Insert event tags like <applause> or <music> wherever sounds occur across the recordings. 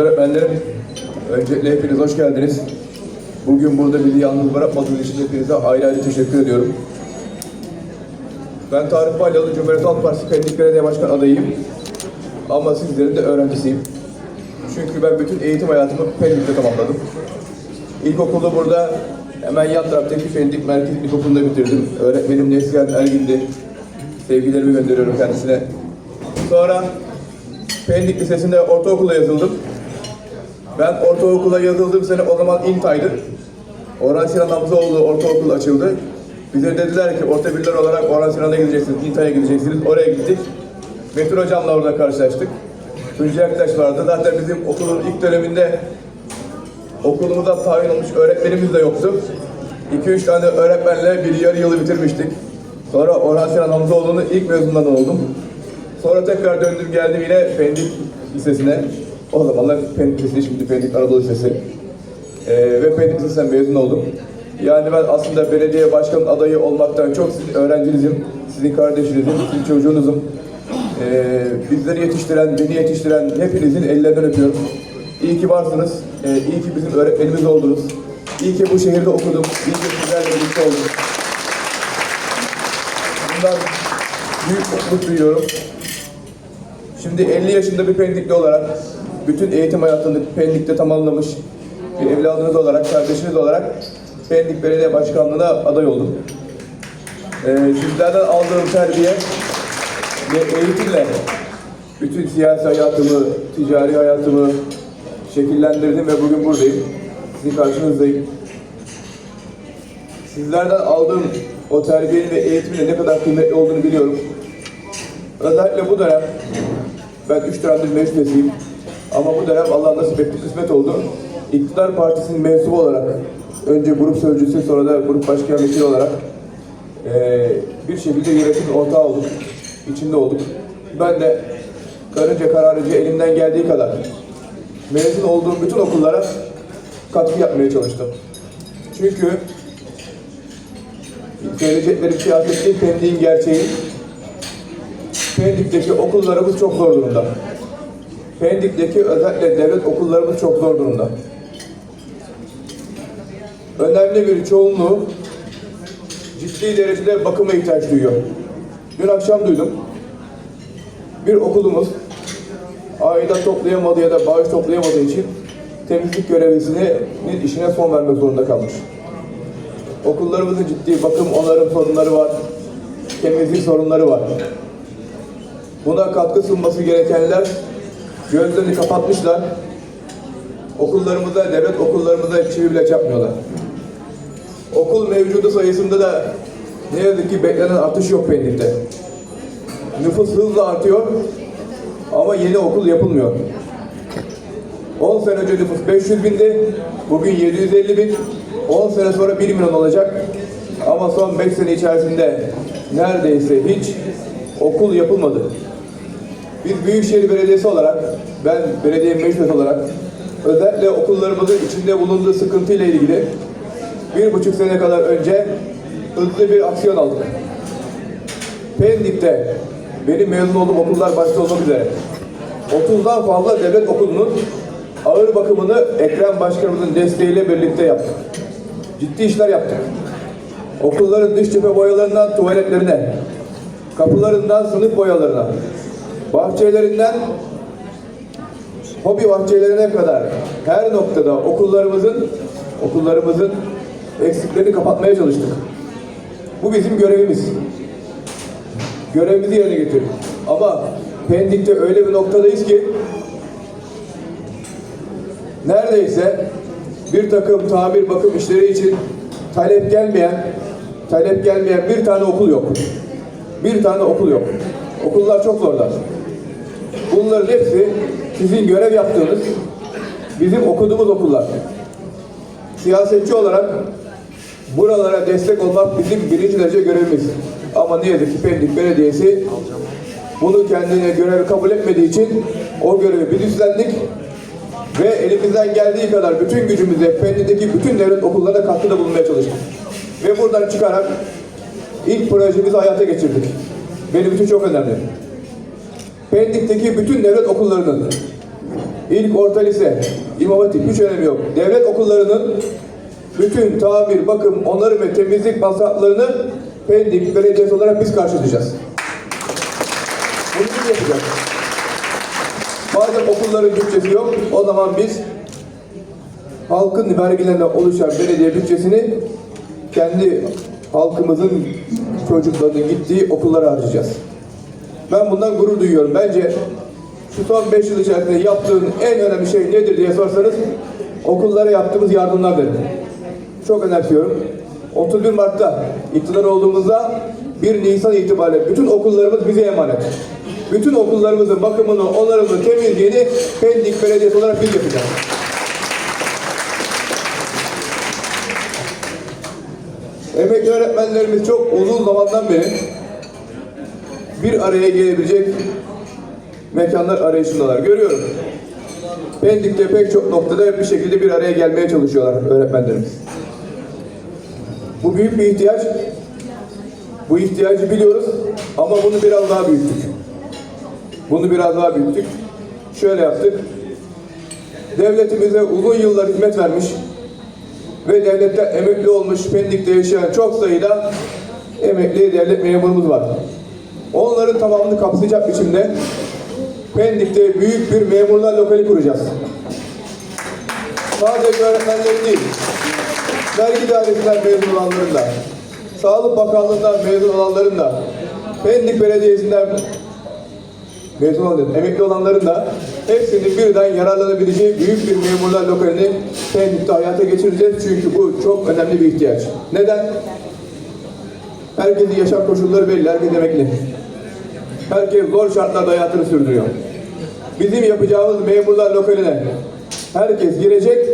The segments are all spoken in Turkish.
öğretmenlerim, öncelikle hepiniz hoş geldiniz. Bugün burada bizi yalnız bırakmadığınız için hepinize ayrı ayrı teşekkür ediyorum. Ben Tarık Balyalı, Cumhuriyet Halk Partisi Pendik Belediye Başkan adayıyım. Ama sizlerin de öğrencisiyim. Çünkü ben bütün eğitim hayatımı Pendik'te tamamladım. İlkokulu burada hemen yan taraftaki Pendik Merkez İlkokulu'nda bitirdim. Öğretmenim Neslihan Ergin'di. Sevgilerimi gönderiyorum kendisine. Sonra Pendik Lisesi'nde ortaokula yazıldım. Ben ortaokula yazıldığım sene o zaman İNTA'ydı. Orhan Sinan Hamzaoğlu Ortaokul açıldı. Bize dediler ki orta birler olarak Orhan Sinan'a gideceksiniz, İNTA'ya gideceksiniz. Oraya gittik. Metin Hocam'la orada karşılaştık. Tuncay Aktaş vardı. Zaten bizim okulun ilk döneminde okulumuza tayin olmuş öğretmenimiz de yoktu. 2-3 tane öğretmenle bir yarı yılı bitirmiştik. Sonra Orhan Sinan Hamzaoğlu'nun ilk mezunundan oldum. Sonra tekrar döndüm geldim yine Pendik Lisesi'ne. O zamanlar Pendik Lisesi, şimdi Pendik Anadolu Lisesi. Ee, ve Pendik Lisesi'nden mezun oldum. Yani ben aslında belediye başkan adayı olmaktan çok sizin öğrencinizim, sizin kardeşinizim, sizin çocuğunuzum. Ee, bizleri yetiştiren, beni yetiştiren hepinizin ellerinden öpüyorum. İyi ki varsınız, ee, iyi ki bizim öğretmenimiz oldunuz. İyi ki bu şehirde okudum, iyi ki sizlerle birlikte oldum. Bundan büyük mutluluk. Şimdi 50 yaşında bir Pendikli olarak, bütün eğitim hayatını Pendik'te tamamlamış bir evladınız olarak, kardeşiniz olarak Pendik Belediye Başkanlığı'na aday oldum. Ee, sizlerden aldığım terbiye ve eğitimle bütün siyasi hayatımı, ticari hayatımı şekillendirdim ve bugün buradayım. Sizin karşınızdayım. Sizlerden aldığım o terbiyenin ve eğitimin ne kadar kıymetli olduğunu biliyorum. Özellikle bu dönem, ben üç dönemdir meclis üyesiyim. Ama bu dönem Allah nasip etti, kısmet oldu. İktidar Partisi'nin mensubu olarak, önce grup sözcüsü sonra da grup başkan vekili olarak eee, bir şekilde yönetimin ortağı olduk, içinde olduk. Ben de karınca kararıcı elimden geldiği kadar mezun olduğum bütün okullara katkı yapmaya çalıştım. Çünkü söyleyeceklerim siyaset değil, Pendik'in gerçeği. Pendik'teki okullarımız çok zor durumda. Pendik'teki özellikle devlet okullarımız çok zor durumda. Önemli bir çoğunluğu ciddi derecede bakıma ihtiyaç duyuyor. Dün akşam duydum. Bir okulumuz aidat toplayamadığı ya da bağış toplayamadığı için temizlik görevlisinin işine son vermek zorunda kalmış. Okullarımızın ciddi bakım, onarım sorunları var. Temizlik sorunları var. Buna katkı sunması gerekenler gözlerini kapatmışlar. Okullarımıza, devlet okullarımıza çivi bile çakmıyorlar. Okul mevcudu sayısında da ne yazık ki beklenen artış yok Pendik'te. Nüfus hızla artıyor ama yeni okul yapılmıyor. 10 sene önce nüfus 500 bindi, bugün 750 bin, 10 sene sonra 1 milyon olacak. Ama son 5 sene içerisinde neredeyse hiç okul yapılmadı. Biz Büyükşehir Belediyesi olarak, ben belediye meclis olarak özellikle okullarımızın içinde bulunduğu sıkıntıyla ilgili bir buçuk sene kadar önce hızlı bir aksiyon aldık. Pendik'te benim mezun olduğum okullar başta olmak üzere 30'dan fazla devlet okulunun ağır bakımını Ekrem Başkanımızın desteğiyle birlikte yaptık. Ciddi işler yaptık. Okulların dış cephe boyalarından tuvaletlerine, kapılarından sınıf boyalarına, bahçelerinden hobi bahçelerine kadar her noktada okullarımızın okullarımızın eksiklerini kapatmaya çalıştık. Bu bizim görevimiz. Görevimizi yerine getirdik. Ama Pendik'te öyle bir noktadayız ki neredeyse bir takım tamir bakım işleri için talep gelmeyen talep gelmeyen bir tane okul yok. Bir tane okul yok. Okullar çok zorlar. Bunların hepsi sizin görev yaptığınız bizim okuduğumuz okullar. Siyasetçi olarak buralara destek olmak bizim birinci derece görevimiz. Ama ne yazık ki Pendik Belediyesi bunu kendine görev kabul etmediği için o görevi biz üstlendik ve elimizden geldiği kadar bütün gücümüzle Pendik'teki bütün devlet okullarına katkıda bulunmaya çalıştık. Ve buradan çıkarak ilk projemizi hayata geçirdik. Benim için çok önemli. Pendik'teki bütün devlet okullarının ilk orta lise, imam hatip hiç önemi yok. Devlet okullarının bütün tamir, bakım, onarım ve temizlik masraflarını Pendik Belediyesi olarak biz karşılayacağız. Bunu biz yapacağız. Madem okulların bütçesi yok, o zaman biz halkın vergilerinden oluşan belediye bütçesini kendi halkımızın çocuklarının gittiği okullara harcayacağız. Ben bundan gurur duyuyorum. Bence şu son 5 yıl içerisinde yaptığın en önemli şey nedir diye sorsanız okullara yaptığımız yardımlar derim. Çok önemsiyorum. 31 Mart'ta iktidar olduğumuzda 1 Nisan itibariyle bütün okullarımız bize emanet. Bütün okullarımızın bakımını, onarımını, temizliğini Pendik Belediyesi olarak biz yapacağız. Emekli öğretmenlerimiz çok uzun zamandan beri bir araya gelebilecek mekanlar arayışındalar. Görüyorum. Pendik'te pek çok noktada bir şekilde bir araya gelmeye çalışıyorlar öğretmenlerimiz. Bu büyük bir ihtiyaç. Bu ihtiyacı biliyoruz ama bunu biraz daha büyüttük. Bunu biraz daha büyüttük. Şöyle yaptık. Devletimize uzun yıllar hizmet vermiş ve devlette emekli olmuş Pendik'te yaşayan çok sayıda emekli devlet memurumuz var. Onların tamamını kapsayacak biçimde Pendik'te büyük bir memurlar lokali kuracağız. Sadece öğretmenlerin değil, vergi dairesinden mezun olanların da, Sağlık Bakanlığı'ndan mezun olanların da, Pendik Belediyesi'nden mezun olanların, emekli olanların da hepsinin birden yararlanabileceği büyük bir memurlar lokalini Pendik'te hayata geçireceğiz. Çünkü bu çok önemli bir ihtiyaç. Neden? Herkesin yaşam koşulları belli, herkes emekli. Herkes zor şartlarda hayatını sürdürüyor. Bizim yapacağımız memurlar lokaline herkes girecek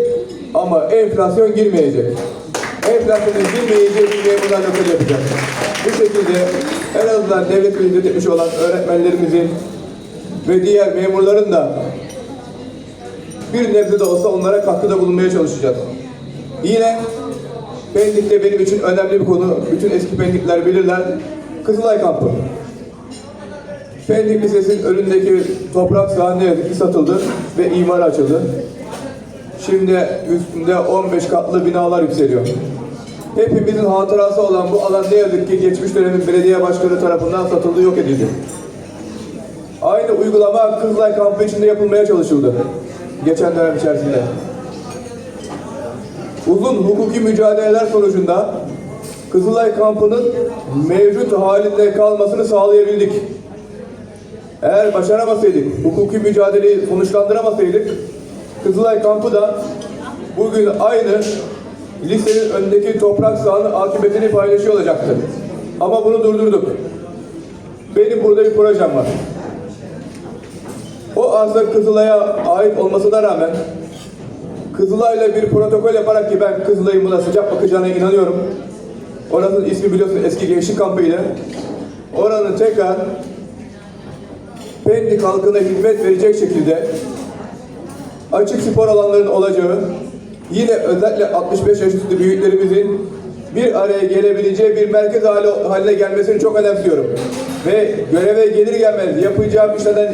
ama enflasyon girmeyecek. Enflasyonun girmeyeceği bir memurlar lokali yapacağız. Bu şekilde en azından devletin üretmiş olan öğretmenlerimizin ve diğer memurların da bir nebze de olsa onlara katkıda bulunmaya çalışacağız. Yine Pendik'te benim için önemli bir konu, bütün eski Pendikler bilirler, Kızılay kampı. Pendik Lisesi'nin önündeki toprak ki satıldı ve imara açıldı. Şimdi üstünde 15 katlı binalar yükseliyor. Hepimizin hatırası olan bu alan ne yazık ki geçmiş dönemin belediye başkanı tarafından satıldı, yok edildi. Aynı uygulama Kızılay kampı içinde yapılmaya çalışıldı. Geçen dönem içerisinde. Uzun hukuki mücadeleler sonucunda Kızılay kampının mevcut halinde kalmasını sağlayabildik. Eğer başaramasaydık, hukuki mücadeleyi sonuçlandıramasaydık, Kızılay kampı da bugün aynı lisenin önündeki toprak sahanın akıbetini paylaşıyor olacaktı. Ama bunu durdurduk. Benim burada bir projem var. O arsa Kızılay'a ait olmasına rağmen Kızılay'la bir protokol yaparak ki ben Kızılay'ın buna sıcak bakacağına inanıyorum. Oranın ismi biliyorsunuz eski gençlik kampıydı. Oranın tekrar Pendik halkına hizmet verecek şekilde açık spor alanlarının olacağı, yine özellikle 65 yaş üstü büyüklerimizin bir araya gelebileceği bir merkez hali, haline gelmesini çok önemsiyorum. Ve göreve gelir gelmez yapacağım işlerden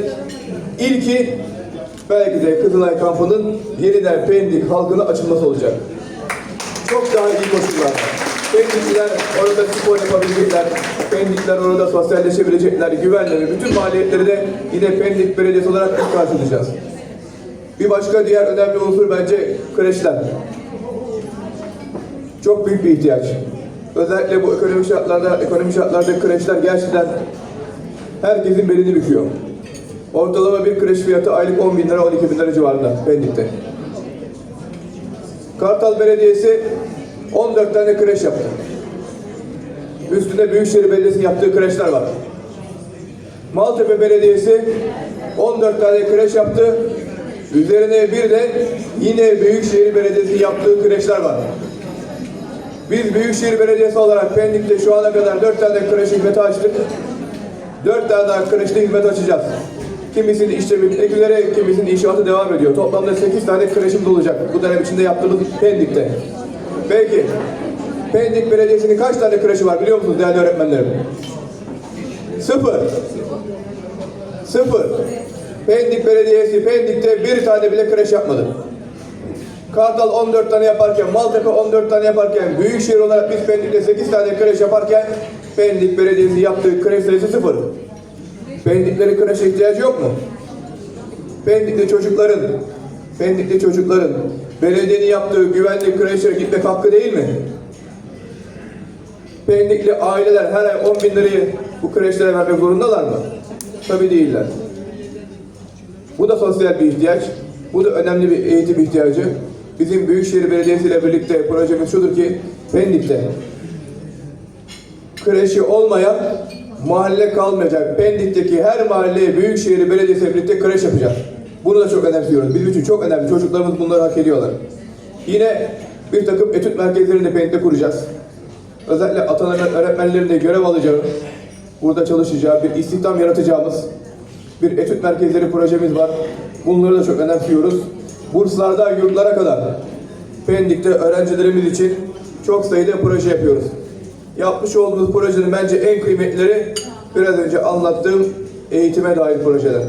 ilki belki de Kızılay kampının yeniden Pendik halkına açılması olacak. Çok daha iyi koşullar. Pendikliler orada spor yapabilecekler. Pendikliler orada sosyalleşebilecekler. Güvenle ve bütün maliyetleri de yine Pendik Belediyesi olarak karşılayacağız. Bir başka diğer önemli unsur bence kreşler. Çok büyük bir ihtiyaç. Özellikle bu ekonomik şartlarda, ekonomik şartlarda kreşler gerçekten herkesin belini büküyor. Ortalama bir kreş fiyatı aylık 10 bin lira, 12 bin lira civarında Pendik'te. Kartal Belediyesi 14 tane kreş yaptı. Üstünde Büyükşehir Belediyesi'nin yaptığı kreşler var. Maltepe Belediyesi 14 tane kreş yaptı. Üzerine bir de yine Büyükşehir Belediyesi yaptığı kreşler var. Biz Büyükşehir Belediyesi olarak Pendik'te şu ana kadar 4 tane kreş hizmeti açtık. 4 tane daha kreşte hizmet açacağız. Kimisinin işlemi bitmek üzere, kimisinin inşaatı devam ediyor. Toplamda 8 tane kreşimiz olacak bu dönem içinde yaptığımız Pendik'te. Peki, Pendik Belediyesi'nin kaç tane kreşi var biliyor musunuz değerli öğretmenlerim? Sıfır. Sıfır. Pendik Belediyesi Pendik'te bir tane bile kreş yapmadı. Kartal 14 tane yaparken, Maltepe 14 tane yaparken, Büyükşehir olarak biz Pendik'te 8 tane kreş yaparken Pendik Belediyesi yaptığı kreş sayısı sıfır. Pendiklerin kreşe ihtiyacı yok mu? Pendikli çocukların, Pendikli çocukların belediyenin yaptığı güvenli kreşe gitmek hakkı değil mi? Pendikli aileler her ay 10 bin lirayı bu kreşlere vermek zorundalar mı? Tabii değiller. Bu da sosyal bir ihtiyaç. Bu da önemli bir eğitim ihtiyacı. Bizim Büyükşehir Belediyesi ile birlikte projemiz şudur ki Pendik'te kreşi olmayan mahalle kalmayacak. Pendik'teki her mahalleye Büyükşehir Belediyesi birlikte kreş yapacak. Bunu da çok önemsiyoruz. Bizim için çok önemli. Çocuklarımız bunları hak ediyorlar. Yine bir takım etüt merkezlerini de Pendik'te kuracağız. Özellikle ataların öğretmenlerin de görev alacağı, burada çalışacağı, bir istihdam yaratacağımız bir etüt merkezleri projemiz var. Bunları da çok önemsiyoruz. Burslarda yurtlara kadar Pendik'te öğrencilerimiz için çok sayıda proje yapıyoruz. Yapmış olduğumuz projenin bence en kıymetleri biraz önce anlattığım eğitime dair projeler.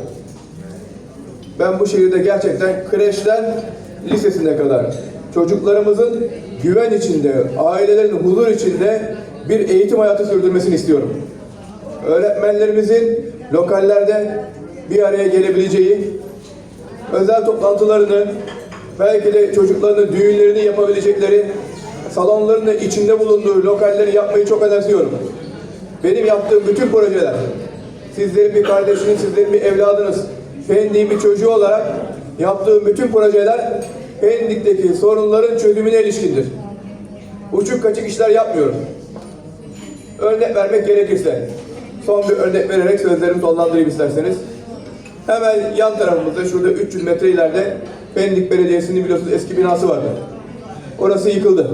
Ben bu şehirde gerçekten kreşten lisesine kadar çocuklarımızın güven içinde, ailelerin huzur içinde bir eğitim hayatı sürdürmesini istiyorum. Öğretmenlerimizin lokallerde bir araya gelebileceği, özel toplantılarını, belki de çocuklarının düğünlerini yapabilecekleri, salonlarının içinde bulunduğu lokalleri yapmayı çok önemsiyorum. Benim yaptığım bütün projeler, sizlerin bir kardeşiniz, sizlerin bir evladınız, Pendik'in bir çocuğu olarak yaptığım bütün projeler Pendik'teki sorunların çözümüne ilişkindir. Uçuk kaçık işler yapmıyorum. Örnek vermek gerekirse, son bir örnek vererek sözlerimi sonlandırayım isterseniz. Hemen yan tarafımızda, şurada 300 metre ileride Pendik Belediyesi'nin biliyorsunuz eski binası vardı. Orası yıkıldı.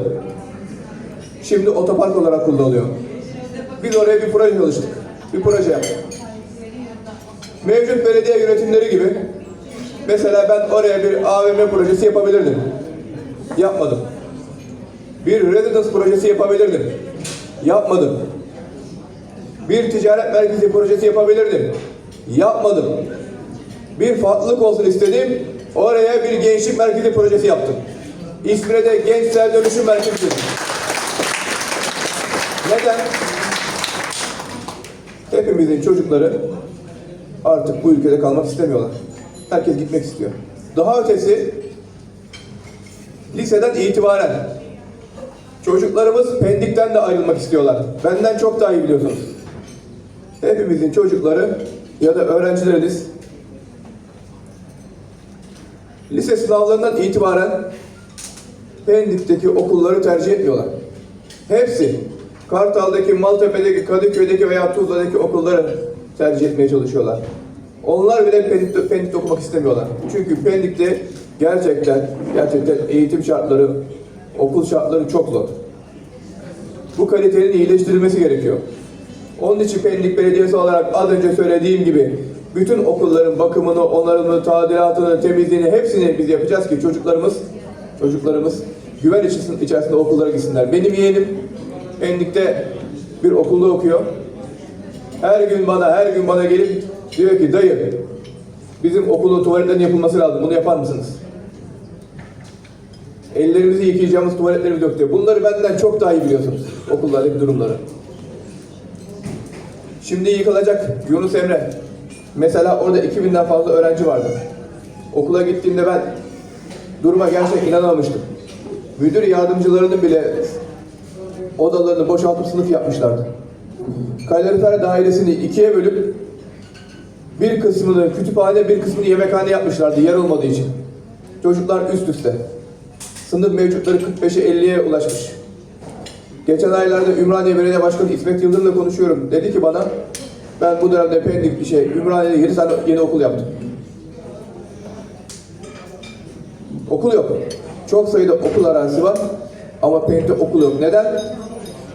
Şimdi otopark olarak kullanılıyor. Biz oraya bir proje çalıştık. Bir proje yaptık. Mevcut belediye yönetimleri gibi mesela ben oraya bir AVM projesi yapabilirdim. Yapmadım. Bir residence projesi yapabilirdim. Yapmadım. Bir ticaret merkezi projesi yapabilirdim. Yapmadım. Bir farklılık olsun istedim. Oraya bir gençlik merkezi projesi yaptım. İsmine de Gençler Dönüşüm Merkezi. Neden? Hepimizin çocukları artık bu ülkede kalmak istemiyorlar. Herkes gitmek istiyor. Daha ötesi liseden itibaren çocuklarımız Pendik'ten de ayrılmak istiyorlar. Benden çok daha iyi biliyorsunuz. Hepimizin çocukları ya da öğrencileriniz lise sınavlarından itibaren Pendik'teki okulları tercih etmiyorlar. Hepsi Kartal'daki, Maltepe'deki, Kadıköy'deki veya Tuzla'daki okulları tercih etmeye çalışıyorlar. Onlar bile Pendik'te, Pendik'te okumak istemiyorlar. Çünkü Pendik'te gerçekten gerçekten eğitim şartları, okul şartları çok zor. Bu kalitenin iyileştirilmesi gerekiyor. Onun için Pendik Belediyesi olarak az önce söylediğim gibi bütün okulların bakımını, onarımını, tadilatını, temizliğini hepsini biz yapacağız ki çocuklarımız çocuklarımız güven içerisinde okullara gitsinler. Benim yeğenim Pendik'te bir okulda okuyor. Her gün bana, her gün bana gelip diyor ki dayı bizim okulun tuvaletlerin yapılması lazım. Bunu yapar mısınız? Ellerimizi yıkayacağımız tuvaletlerimiz yok diyor. Bunları benden çok daha iyi biliyorsunuz. Okullardaki durumları. Şimdi yıkılacak Yunus Emre. Mesela orada 2000'den fazla öğrenci vardı. Okula gittiğimde ben duruma gerçekten inanamamıştım. Müdür yardımcılarının bile odalarını boşaltıp sınıf yapmışlardı. Kalorifer dairesini ikiye bölüp bir kısmını kütüphane, bir kısmını yemekhane yapmışlardı yer olmadığı için. Çocuklar üst üste. Sınıf mevcutları 45'e 50'ye ulaşmış. Geçen aylarda Ümraniye Belediye Başkanı İsmet Yıldırım'la konuşuyorum. Dedi ki bana, ben bu dönemde Pendik şey, Ümraniye'de 7 tane yeni okul yaptım. Okul yok. Çok sayıda okul arazisi var ama Pendik'te okul yok. Neden?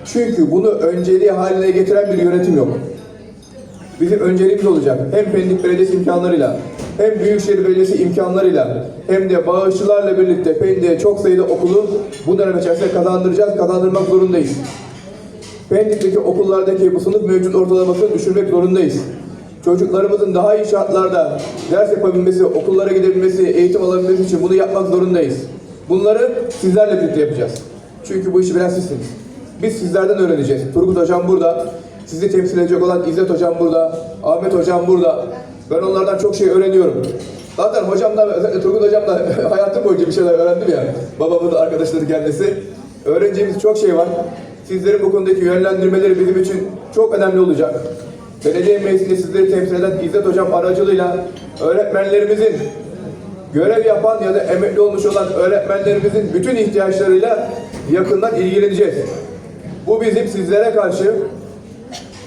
Çünkü bunu önceliği haline getiren bir yönetim yok. Bizim önceliğimiz olacak. Hem Pendik Belediyesi imkanlarıyla, hem Büyükşehir Belediyesi imkanlarıyla, hem de bağışçılarla birlikte Pendik'e çok sayıda okulu bu dönem içerisinde kazandıracağız, kazandırmak zorundayız. Pendik'teki okullardaki bu sınıf mevcut ortalamasını düşürmek zorundayız. Çocuklarımızın daha iyi şartlarda ders yapabilmesi, okullara gidebilmesi, eğitim alabilmesi için bunu yapmak zorundayız. Bunları sizlerle birlikte yapacağız. Çünkü bu işi bilen sizsiniz. Biz sizlerden öğreneceğiz. Turgut Hocam burada, sizi temsil edecek olan İzzet Hocam burada, Ahmet Hocam burada. Ben onlardan çok şey öğreniyorum. Zaten hocamdan, özellikle Turgut Hocam'la <laughs> hayatım boyunca bir şeyler öğrendim ya. Babamın da arkadaşları kendisi. Öğreneceğimiz çok şey var. Sizlerin bu konudaki yönlendirmeleri bizim için çok önemli olacak. Belediye meclisinde sizleri temsil eden İzzet Hocam aracılığıyla öğretmenlerimizin görev yapan ya da emekli olmuş olan öğretmenlerimizin bütün ihtiyaçlarıyla yakından ilgileneceğiz. Bu bizim sizlere karşı,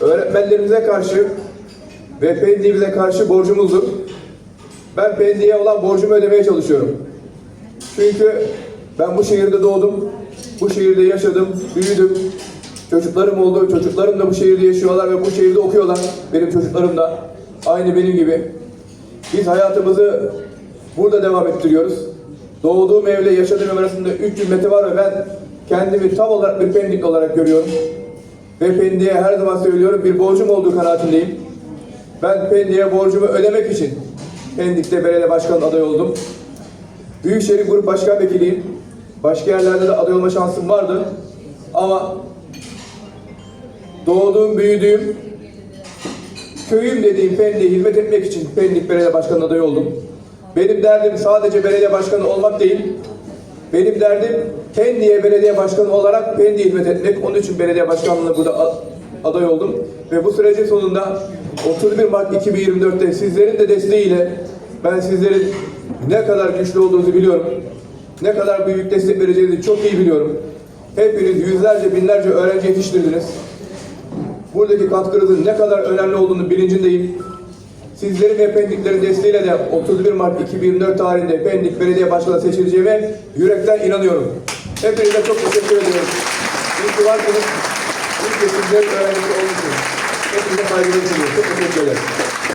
öğretmenlerimize karşı ve Pendik'imize karşı borcumuzdur. Ben Pendik'e olan borcumu ödemeye çalışıyorum. Çünkü ben bu şehirde doğdum, bu şehirde yaşadım, büyüdüm. Çocuklarım oldu, çocuklarım da bu şehirde yaşıyorlar ve bu şehirde okuyorlar. Benim çocuklarım da aynı benim gibi. Biz hayatımızı burada devam ettiriyoruz. Doğduğum evle yaşadığım ev arasında 300 metre var ve ben kendimi tam olarak bir Pendikli olarak görüyorum. Ve Pendik'e her zaman söylüyorum bir borcum olduğu kanaatindeyim. Ben Pendik'e borcumu ödemek için Pendik'te belediye başkan adayı oldum. Büyükşehir Grup Başkan Vekiliyim. Başka yerlerde de aday olma şansım vardı. Ama doğduğum, büyüdüğüm, köyüm dediğim Pendik'e hizmet etmek için Pendik Belediye Başkanı adayı oldum. Benim derdim sadece belediye başkanı olmak değil, benim derdim Pendik'e belediye başkanı olarak Pendik'e hizmet etmek. Onun için belediye başkanlığına burada aday oldum. Ve bu sürecin sonunda 31 Mart 2024'te sizlerin de desteğiyle ben sizlerin ne kadar güçlü olduğunuzu biliyorum. Ne kadar büyük destek vereceğinizi çok iyi biliyorum. Hepiniz yüzlerce binlerce öğrenci yetiştirdiniz. Buradaki katkınızın ne kadar önemli olduğunu bilincindeyim. Sizlerin ve Pendiklerin desteğiyle de 31 Mart 2024 tarihinde Pendik Belediye Başkanı seçileceğime yürekten inanıyorum. Hepinize çok teşekkür ediyorum. İyi ki varsınız. İyi ki sizlerin öğrencisi olmuşsunuz. Hepinize saygılar sunuyorum. Çok teşekkür ederim.